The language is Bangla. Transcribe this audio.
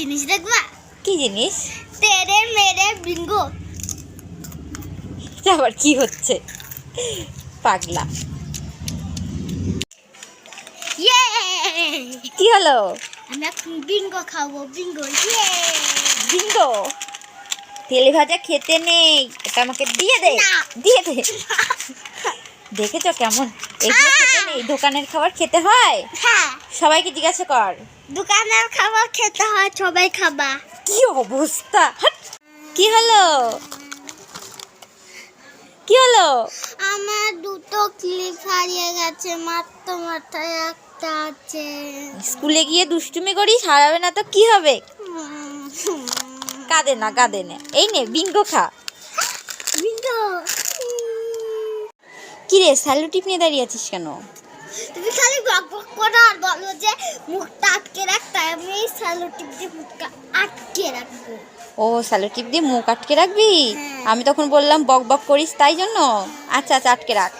জিনিস দেখবা কি জিনিস? তেরে মেরে বিঙ্গো। আবার কি হচ্ছে? পাগলা। কি হলো? আমি এখন বিঙ্গো খাব বিঙ্গো ইয়ে বিঙ্গো? তেলে ভাজা খেতে নেই। এটা আমাকে দিয়ে দে। দিয়ে দে। দেখেছ কেমন? এগুলো খেতে নেই দোকানের খাবার খেতে হয়? হ্যাঁ। সবাইকে জিজ্ঞাসা কর। দোকানের খাবার খেতে হয় সবাই খাবা। কি অবস্থা? কি হলো? কি হলো? আমার দুটো ক্লিপ হারিয়ে গেছে মাত্র মাথায় একটা আছে। স্কুলে গিয়ে দুষ্টুমি করিস হারাবে না তো কি হবে? কাঁদে না কাঁদে না। এই নে বিঙ্গো খা। বিঙ্গো। কি রে স্যালো টিপ নিয়ে দাঁড়িয়ে আছিস কেন? তুমি খালি বক বক করো আর বলো যে মুখটা আটকে তাই আমি স্যালো টিপ দিয়ে মুখটা আটকে রাখব। ও স্যালো টিপ দিয়ে মুখ আটকে রাখবি? হ্যাঁ। আমি তখন বললাম বক বক করিস তাই জন্য? আচ্ছা আচ্ছা আটকে রাখ।